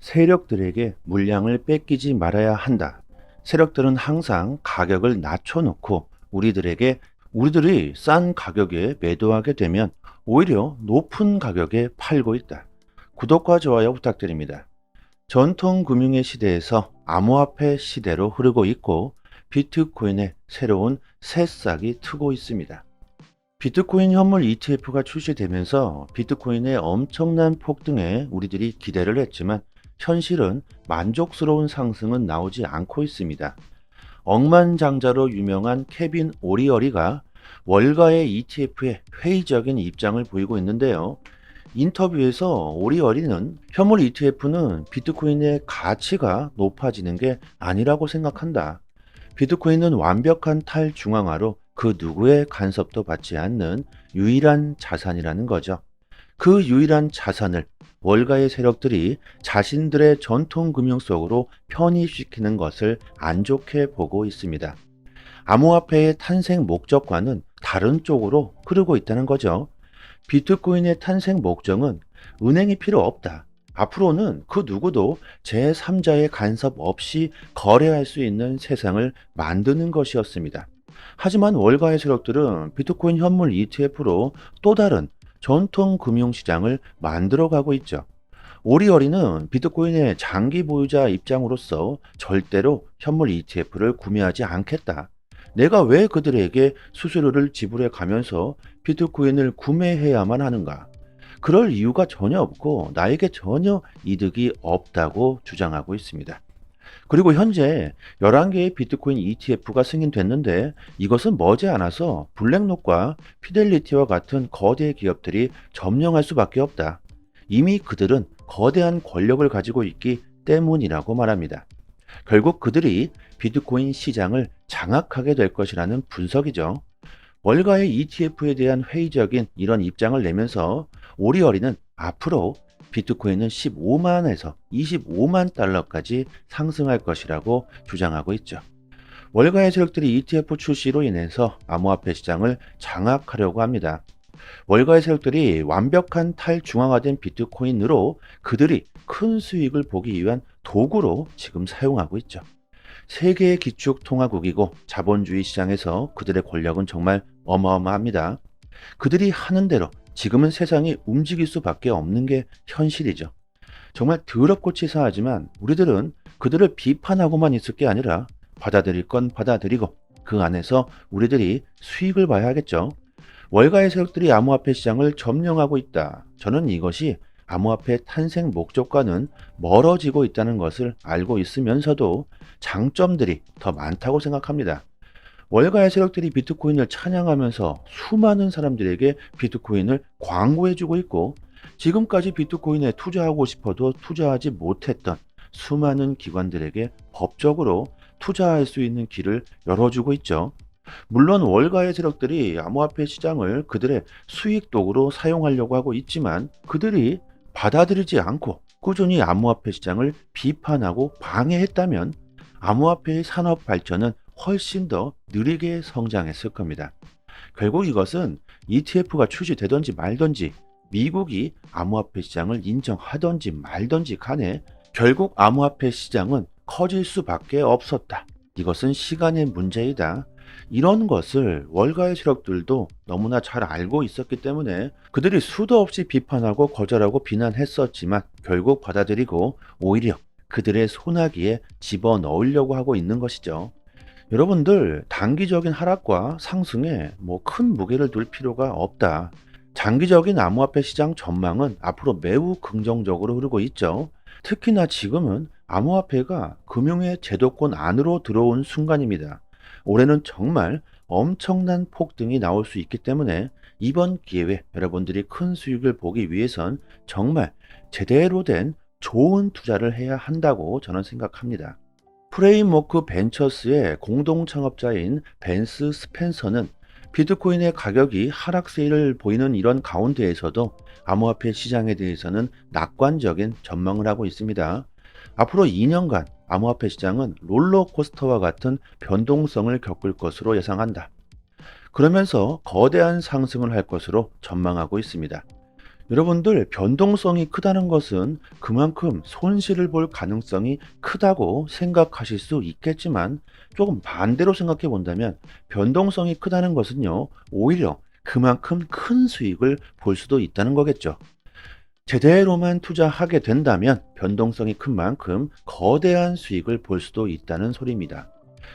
세력들에게 물량을 뺏기지 말아야 한다. 세력들은 항상 가격을 낮춰놓고 우리들에게 우리들이 싼 가격에 매도하게 되면 오히려 높은 가격에 팔고 있다. 구독과 좋아요 부탁드립니다. 전통 금융의 시대에서 암호화폐 시대로 흐르고 있고 비트코인의 새로운 새싹이 트고 있습니다. 비트코인 현물 ETF가 출시되면서 비트코인의 엄청난 폭등에 우리들이 기대를 했지만 현실은 만족스러운 상승은 나오지 않고 있습니다. 억만장자로 유명한 케빈 오리어리가 월가의 ETF에 회의적인 입장을 보이고 있는데요. 인터뷰에서 오리어리는 현물 ETF는 비트코인의 가치가 높아지는 게 아니라고 생각한다. 비트코인은 완벽한 탈중앙화로 그 누구의 간섭도 받지 않는 유일한 자산이라는 거죠. 그 유일한 자산을 월가의 세력들이 자신들의 전통 금융 속으로 편입시키는 것을 안 좋게 보고 있습니다. 암호화폐의 탄생 목적과는 다른 쪽으로 흐르고 있다는 거죠. 비트코인의 탄생 목적은 은행이 필요 없다. 앞으로는 그 누구도 제3자의 간섭 없이 거래할 수 있는 세상을 만드는 것이었습니다. 하지만 월가의 세력들은 비트코인 현물 ETF로 또 다른 전통 금융시장을 만들어가고 있죠. 오리어리는 비트코인의 장기 보유자 입장으로서 절대로 현물 ETF를 구매하지 않겠다. 내가 왜 그들에게 수수료를 지불해 가면서 비트코인을 구매해야만 하는가? 그럴 이유가 전혀 없고 나에게 전혀 이득이 없다고 주장하고 있습니다. 그리고 현재 11개의 비트코인 ETF가 승인됐는데 이것은 머지않아서 블랙록과 피델리티와 같은 거대 기업들이 점령할 수밖에 없다. 이미 그들은 거대한 권력을 가지고 있기 때문이라고 말합니다. 결국 그들이 비트코인 시장을 장악하게 될 것이라는 분석이죠. 월가의 ETF에 대한 회의적인 이런 입장을 내면서 오리어리는 앞으로 비트코인은 15만에서 25만 달러까지 상승할 것이라고 주장하고 있죠. 월가의 세력들이 ETF 출시로 인해서 암호화폐 시장을 장악하려고 합니다. 월가의 세력들이 완벽한 탈중앙화된 비트코인으로 그들이 큰 수익을 보기 위한 도구로 지금 사용하고 있죠. 세계의 기축 통화국이고 자본주의 시장에서 그들의 권력은 정말 어마어마합니다. 그들이 하는 대로 지금은 세상이 움직일 수밖에 없는 게 현실이죠. 정말 더럽고 치사하지만 우리들은 그들을 비판하고만 있을 게 아니라 받아들일 건 받아들이고 그 안에서 우리들이 수익을 봐야 하겠죠. 월가의 세력들이 암호화폐 시장을 점령하고 있다. 저는 이것이 암호화폐 탄생 목적과는 멀어지고 있다는 것을 알고 있으면서도 장점들이 더 많다고 생각합니다. 월가의 세력들이 비트코인을 찬양하면서 수많은 사람들에게 비트코인을 광고해주고 있고 지금까지 비트코인에 투자하고 싶어도 투자하지 못했던 수많은 기관들에게 법적으로 투자할 수 있는 길을 열어주고 있죠. 물론 월가의 세력들이 암호화폐 시장을 그들의 수익 도구로 사용하려고 하고 있지만 그들이 받아들이지 않고 꾸준히 암호화폐 시장을 비판하고 방해했다면 암호화폐의 산업 발전은 훨씬 더 느리게 성장했을 겁니다. 결국 이것은 ETF가 출시되든지 말든지 미국이 암호화폐 시장을 인정하든지 말든지 간에 결국 암호화폐 시장은 커질 수밖에 없었다. 이것은 시간의 문제이다. 이런 것을 월가의 세력들도 너무나 잘 알고 있었기 때문에 그들이 수도 없이 비판하고 거절하고 비난했었지만 결국 받아들이고 오히려 그들의 소나기에 집어 넣으려고 하고 있는 것이죠. 여러분들 단기적인 하락과 상승에 뭐 큰 무게를 둘 필요가 없다. 장기적인 암호화폐 시장 전망은 앞으로 매우 긍정적으로 흐르고 있죠. 특히나 지금은 암호화폐가 금융의 제도권 안으로 들어온 순간입니다. 올해는 정말 엄청난 폭등이 나올 수 있기 때문에 이번 기회에 여러분들이 큰 수익을 보기 위해선 정말 제대로 된 좋은 투자를 해야 한다고 저는 생각합니다. 프레임워크 벤처스의 공동 창업자인 벤스 스펜서는 비트코인의 가격이 하락세를 보이는 이런 가운데에서도 암호화폐 시장에 대해서는 낙관적인 전망을 하고 있습니다. 앞으로 2년간 암호화폐 시장은 롤러코스터와 같은 변동성을 겪을 것으로 예상한다. 그러면서 거대한 상승을 할 것으로 전망하고 있습니다. 여러분들 변동성이 크다는 것은 그만큼 손실을 볼 가능성이 크다고 생각하실 수 있겠지만 조금 반대로 생각해 본다면 변동성이 크다는 것은요 오히려 그만큼 큰 수익을 볼 수도 있다는 거겠죠. 제대로만 투자하게 된다면 변동성이 큰 만큼 거대한 수익을 볼 수도 있다는 소리입니다.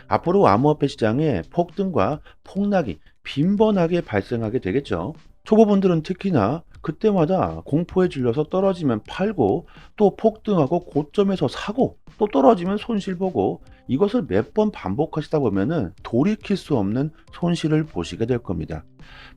앞으로 암호화폐 시장에 폭등과 폭락이 빈번하게 발생하게 되겠죠. 초보분들은 특히나 그때마다 공포에 질려서 떨어지면 팔고 또 폭등하고 고점에서 사고 또 떨어지면 손실 보고 이것을 몇 번 반복하시다 보면은 돌이킬 수 없는 손실을 보시게 될 겁니다.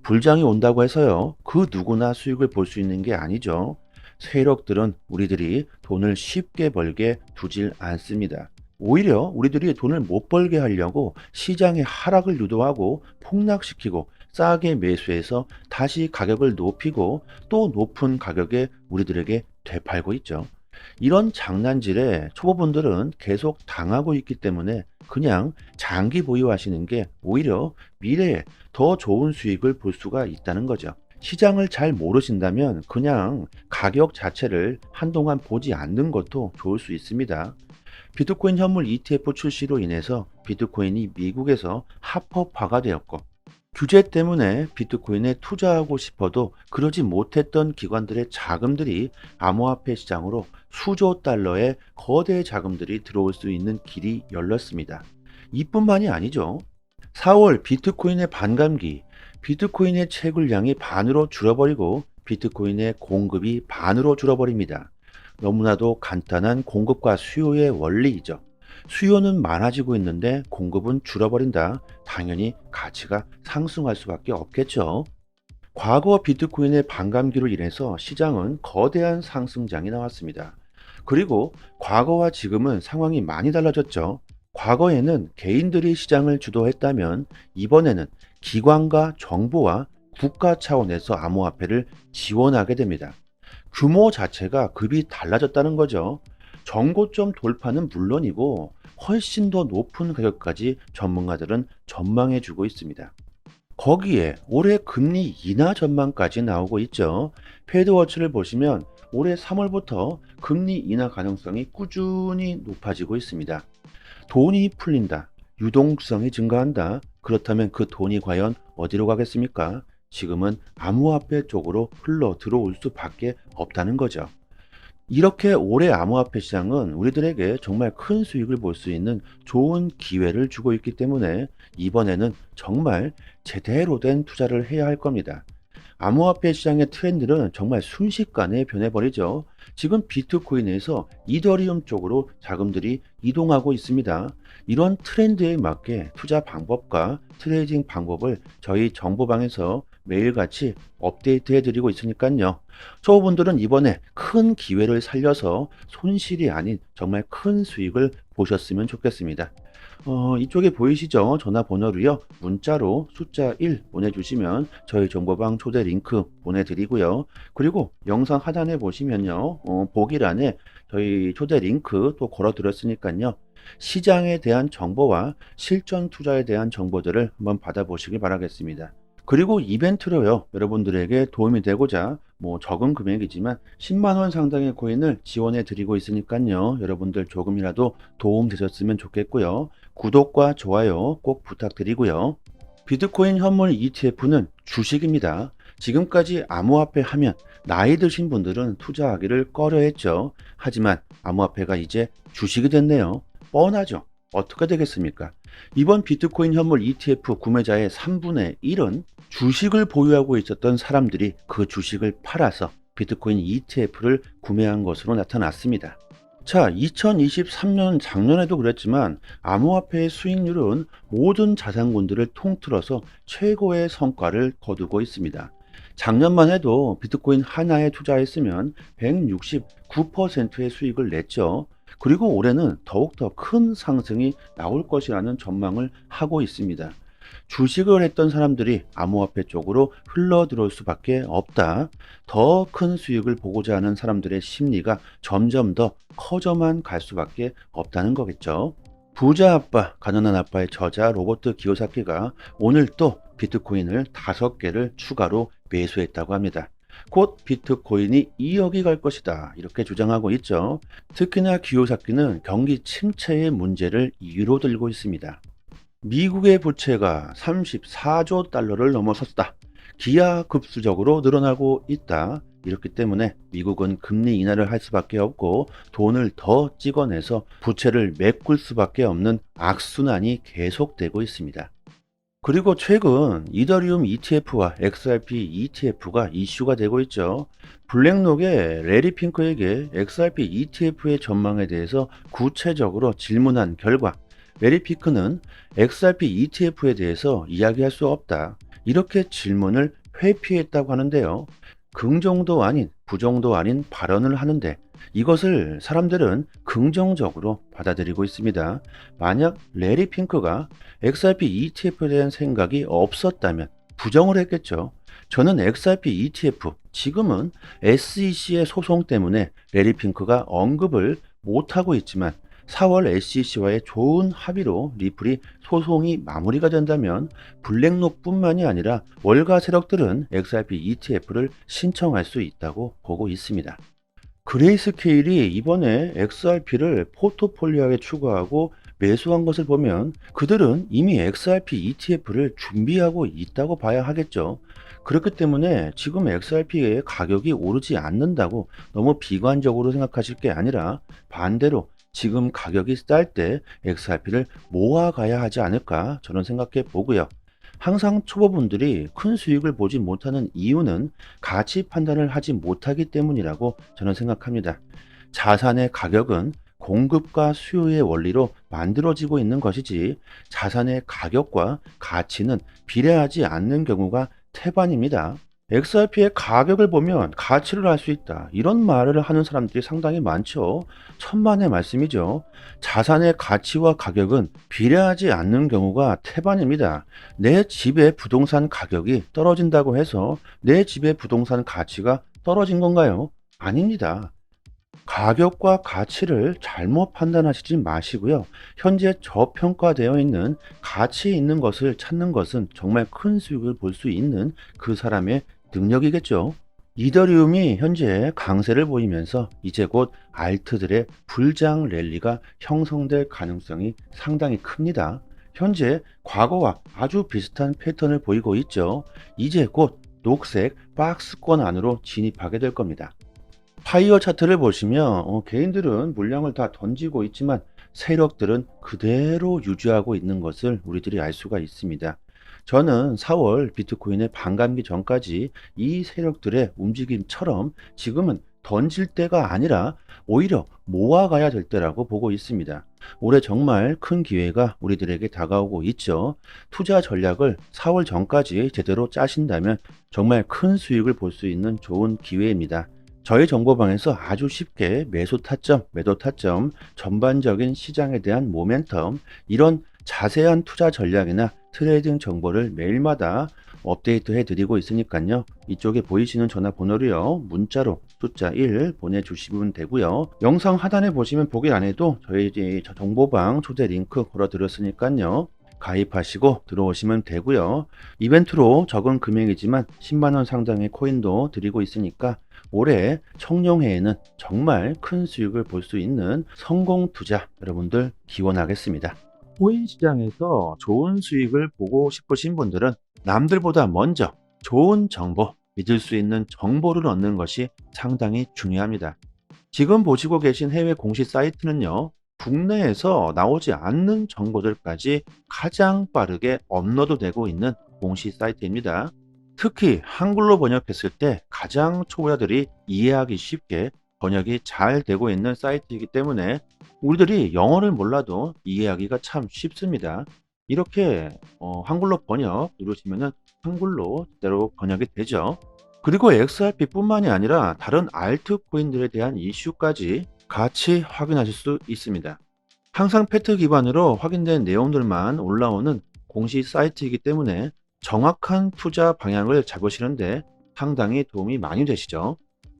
불장이 온다고 해서요. 그 누구나 수익을 볼 수 있는 게 아니죠. 세력들은 우리들이 돈을 쉽게 벌게 두질 않습니다. 오히려 우리들이 돈을 못 벌게 하려고 시장의 하락을 유도하고 폭락시키고 싸게 매수해서 다시 가격을 높이고 또 높은 가격에 우리들에게 되팔고 있죠. 이런 장난질에 초보분들은 계속 당하고 있기 때문에 그냥 장기 보유하시는 게 오히려 미래에 더 좋은 수익을 볼 수가 있다는 거죠. 시장을 잘 모르신다면 그냥 가격 자체를 한동안 보지 않는 것도 좋을 수 있습니다. 비트코인 현물 ETF 출시로 인해서 비트코인이 미국에서 합법화가 되었고 규제 때문에 비트코인에 투자하고 싶어도 그러지 못했던 기관들의 자금들이 암호화폐 시장으로 수조 달러의 거대 자금들이 들어올 수 있는 길이 열렸습니다. 이뿐만이 아니죠. 4월 비트코인의 반감기, 비트코인의 채굴량이 반으로 줄어버리고 비트코인의 공급이 반으로 줄어버립니다. 너무나도 간단한 공급과 수요의 원리이죠. 수요는 많아지고 있는데 공급은 줄어버린다. 당연히 가치가 상승할 수밖에 없겠죠. 과거 비트코인의 반감기로 인해서 시장은 거대한 상승장이 나왔습니다. 그리고 과거와 지금은 상황이 많이 달라졌죠. 과거에는 개인들이 시장을 주도했다면 이번에는 기관과 정부와 국가 차원에서 암호화폐를 지원하게 됩니다. 규모 자체가 급이 달라졌다는 거죠. 정고점 돌파는 물론이고 훨씬 더 높은 가격까지 전문가들은 전망해 주고 있습니다. 거기에 올해 금리 인하 전망까지 나오고 있죠. 패드워치를 보시면 올해 3월부터 금리 인하 가능성이 꾸준히 높아지고 있습니다. 돈이 풀린다. 유동성이 증가한다. 그렇다면 그 돈이 과연 어디로 가겠습니까? 지금은 암호화폐 쪽으로 흘러 들어올 수밖에 없다는 거죠. 이렇게 올해 암호화폐 시장은 우리들에게 정말 큰 수익을 볼 수 있는 좋은 기회를 주고 있기 때문에 이번에는 정말 제대로 된 투자를 해야 할 겁니다. 암호화폐 시장의 트렌드는 정말 순식간에 변해버리죠. 지금 비트코인에서 이더리움 쪽으로 자금들이 이동하고 있습니다. 이런 트렌드에 맞게 투자 방법과 트레이딩 방법을 저희 정보방에서 매일같이 업데이트 해드리고 있으니까요. 초보분들은 이번에 큰 기회를 살려서 손실이 아닌 정말 큰 수익을 보셨으면 좋겠습니다. 어, 이쪽에 보이시죠? 전화번호로요. 문자로 숫자 1 보내주시면 저희 정보방 초대 링크 보내드리고요. 그리고 영상 하단에 보시면요. 어, 보기란에 저희 초대 링크 또 걸어드렸으니까요. 시장에 대한 정보와 실전 투자에 대한 정보들을 한번 받아보시기 바라겠습니다. 그리고 이벤트로요. 여러분들에게 도움이 되고자 뭐 적은 금액이지만 10만 원 상당의 코인을 지원해 드리고 있으니까요. 여러분들 조금이라도 도움 되셨으면 좋겠고요. 구독과 좋아요 꼭 부탁드리고요. 비트코인 현물 ETF는 주식입니다. 지금까지 암호화폐 하면 나이 드신 분들은 투자하기를 꺼려했죠. 하지만 암호화폐가 이제 주식이 됐네요. 뻔하죠. 어떻게 되겠습니까? 이번 비트코인 현물 ETF 구매자의 3분의 1은 주식을 보유하고 있었던 사람들이 그 주식을 팔아서 비트코인 ETF를 구매한 것으로 나타났습니다. 자, 2023년 작년에도 그랬지만 암호화폐의 수익률은 모든 자산군들을 통틀어서 최고의 성과를 거두고 있습니다. 작년만 해도 비트코인 하나에 투자했으면 169%의 수익을 냈죠. 그리고 올해는 더욱더 큰 상승이 나올 것이라는 전망을 하고 있습니다. 주식을 했던 사람들이 암호화폐 쪽으로 흘러 들어올 수밖에 없다. 더 큰 수익을 보고자 하는 사람들의 심리가 점점 더 커져만 갈 수밖에 없다는 거겠죠. 부자 아빠, 가난한 아빠의 저자 로버트 기요사키가 오늘 또 비트코인을 다섯 개를 추가로 매수했다고 합니다. 곧 비트코인이 2억이 갈 것이다. 이렇게 주장하고 있죠. 특히나 기요사키는 경기 침체의 문제를 이유로 들고 있습니다. 미국의 부채가 34조 달러를 넘어섰다. 기하급수적으로 늘어나고 있다. 이렇기 때문에 미국은 금리 인하를 할 수밖에 없고 돈을 더 찍어내서 부채를 메꿀 수밖에 없는 악순환이 계속되고 있습니다. 그리고 최근 이더리움 ETF와 XRP ETF가 이슈가 되고 있죠. 블랙록의 레리 핑크에게 XRP ETF의 전망에 대해서 구체적으로 질문한 결과 레리 핑크는 XRP ETF에 대해서 이야기할 수 없다. 이렇게 질문을 회피했다고 하는데요. 긍정도 아닌 부정도 아닌 발언을 하는데 이것을 사람들은 긍정적으로 받아들이고 있습니다. 만약 레리 핑크가 XRP ETF에 대한 생각이 없었다면 부정을 했겠죠. 저는 XRP ETF 지금은 SEC의 소송 때문에 레리 핑크가 언급을 못하고 있지만 4월 SEC와의 좋은 합의로 리플이 소송이 마무리가 된다면 블랙록뿐만이 아니라 월가 세력들은 XRP ETF를 신청할 수 있다고 보고 있습니다. 그레이스케일이 이번에 XRP를 포트폴리오에 추가하고 매수한 것을 보면 그들은 이미 XRP ETF를 준비하고 있다고 봐야 하겠죠. 그렇기 때문에 지금 XRP의 가격이 오르지 않는다고 너무 비관적으로 생각하실 게 아니라 반대로 지금 가격이 쌀 때 XRP를 모아가야 하지 않을까 저는 생각해 보고요. 항상 초보분들이 큰 수익을 보지 못하는 이유는 가치 판단을 하지 못하기 때문이라고 저는 생각합니다. 자산의 가격은 공급과 수요의 원리로 만들어지고 있는 것이지 자산의 가격과 가치는 비례하지 않는 경우가 태반입니다. XRP의 가격을 보면 가치를 알 수 있다. 이런 말을 하는 사람들이 상당히 많죠. 천만의 말씀이죠. 자산의 가치와 가격은 비례하지 않는 경우가 태반입니다. 내 집의 부동산 가격이 떨어진다고 해서 내 집의 부동산 가치가 떨어진 건가요? 아닙니다. 가격과 가치를 잘못 판단하시지 마시고요. 현재 저평가되어 있는 가치 있는 것을 찾는 것은 정말 큰 수익을 볼 수 있는 그 사람의 능력이겠죠. 이더리움이 현재 강세를 보이면서 이제 곧 알트들의 불장 랠리가 형성될 가능성이 상당히 큽니다. 현재 과거와 아주 비슷한 패턴을 보이고 있죠. 이제 곧 녹색 박스권 안으로 진입하게 될 겁니다. 파이어 차트를 보시면 어, 개인들은 물량을 다 던지고 있지만 세력들은 그대로 유지하고 있는 것을 우리들이 알 수가 있습니다. 저는 4월 비트코인의 반감기 전까지 이 세력들의 움직임처럼 지금은 던질 때가 아니라 오히려 모아가야 될 때라고 보고 있습니다. 올해 정말 큰 기회가 우리들에게 다가오고 있죠. 투자 전략을 4월 전까지 제대로 짜신다면 정말 큰 수익을 볼 수 있는 좋은 기회입니다. 저희 정보방에서 아주 쉽게 매수 타점, 매도 타점, 전반적인 시장에 대한 모멘텀, 이런 자세한 투자 전략이나 트레이딩 정보를 매일마다 업데이트 해드리고 있으니까요. 이쪽에 보이시는 전화번호로요. 문자로 숫자 1 보내주시면 되고요. 영상 하단에 보시면 보기 안에도 저희 정보방 초대 링크 걸어드렸으니까요. 가입하시고 들어오시면 되고요. 이벤트로 적은 금액이지만 10만원 상당의 코인도 드리고 있으니까 올해 청룡회에는 정말 큰 수익을 볼 수 있는 성공 투자 여러분들 기원하겠습니다. 코인 시장에서 좋은 수익을 보고 싶으신 분들은 남들보다 먼저 좋은 정보, 믿을 수 있는 정보를 얻는 것이 상당히 중요합니다. 지금 보시고 계신 해외 공시 사이트는요, 국내에서 나오지 않는 정보들까지 가장 빠르게 업로드되고 있는 공시 사이트입니다. 특히 한글로 번역했을 때 가장 초보자들이 이해하기 쉽게 번역이 잘 되고 있는 사이트이기 때문에 우리들이 영어를 몰라도 이해하기가 참 쉽습니다. 이렇게 어, 한글로 번역 누르시면은 한글로 제대로 번역이 되죠. 그리고 XRP뿐만이 아니라 다른 알트코인들에 대한 이슈까지 같이 확인하실 수 있습니다. 항상 팩트 기반으로 확인된 내용들만 올라오는 공식 사이트이기 때문에 정확한 투자 방향을 잡으시는데 상당히 도움이 많이 되시죠.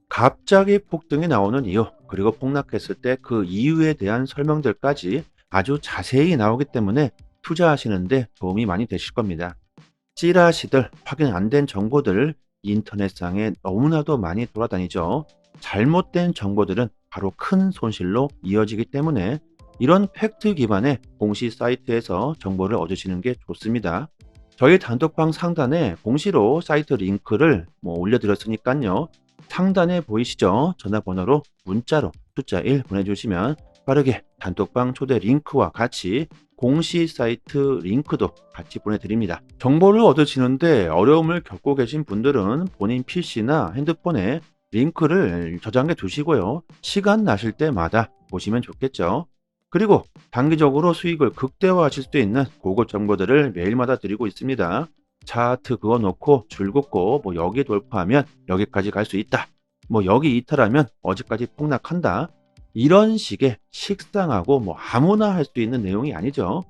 갑자기 폭등이 나오는 이유, 그리고 폭락했을 때 그 이유에 대한 설명들까지 아주 자세히 나오기 때문에 투자하시는데 도움이 많이 되실 겁니다. 찌라시들, 확인 안 된 정보들 인터넷상에 너무나도 많이 돌아다니죠. 잘못된 정보들은 바로 큰 손실로 이어지기 때문에 이런 팩트 기반의 공시 사이트에서 정보를 얻으시는 게 좋습니다. 저희 단톡방 상단에 공시로 사이트 링크를 뭐 올려드렸으니까요. 상단에 보이시죠? 전화번호로 문자로 숫자 1 보내주시면 빠르게 단톡방 초대 링크와 같이 공시 사이트 링크도 같이 보내드립니다. 정보를 얻으시는데 어려움을 겪고 계신 분들은 본인 PC나 핸드폰에 링크를 저장해 두시고요. 시간 나실 때마다 보시면 좋겠죠. 그리고 단기적으로 수익을 극대화하실 수 있는 고급 정보들을 매일마다 드리고 있습니다. 차트 그어 놓고 줄 긋고 뭐 여기 돌파하면 여기까지 갈 수 있다. 뭐 여기 이탈하면 어디까지 폭락한다. 이런 식의 식상하고 뭐 아무나 할 수 있는 내용이 아니죠.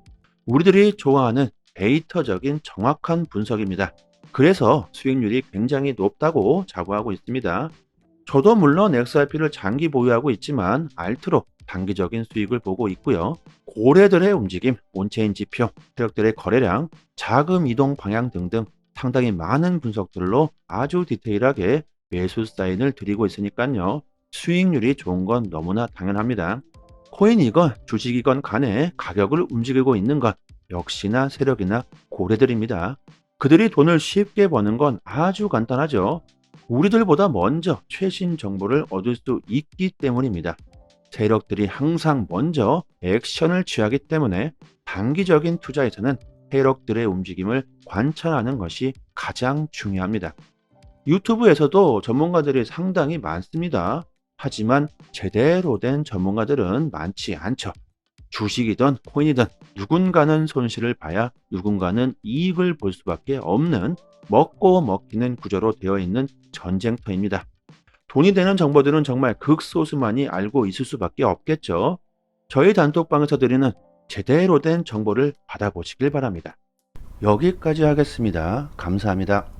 우리들이 좋아하는 데이터적인 정확한 분석입니다. 그래서 수익률이 굉장히 높다고 자부하고 있습니다. 저도 물론 XRP를 장기 보유하고 있지만 알트로 단기적인 수익을 보고 있고요. 고래들의 움직임, 온체인 지표, 세력들의 거래량, 자금 이동 방향 등등 상당히 많은 분석들로 아주 디테일하게 매수 사인을 드리고 있으니까요. 수익률이 좋은 건 너무나 당연합니다. 코인이건 주식이건 간에 가격을 움직이고 있는 것 역시나 세력이나 고래들입니다. 그들이 돈을 쉽게 버는 건 아주 간단하죠. 우리들보다 먼저 최신 정보를 얻을 수 있기 때문입니다. 세력들이 항상 먼저 액션을 취하기 때문에 단기적인 투자에서는 세력들의 움직임을 관찰하는 것이 가장 중요합니다. 유튜브에서도 전문가들이 상당히 많습니다. 하지만 제대로 된 전문가들은 많지 않죠. 주식이든 코인이든 누군가는 손실을 봐야 누군가는 이익을 볼 수밖에 없는 먹고 먹히는 구조로 되어 있는 전쟁터입니다. 돈이 되는 정보들은 정말 극소수만이 알고 있을 수밖에 없겠죠. 저희 단톡방에서 드리는 제대로 된 정보를 받아보시길 바랍니다. 여기까지 하겠습니다. 감사합니다.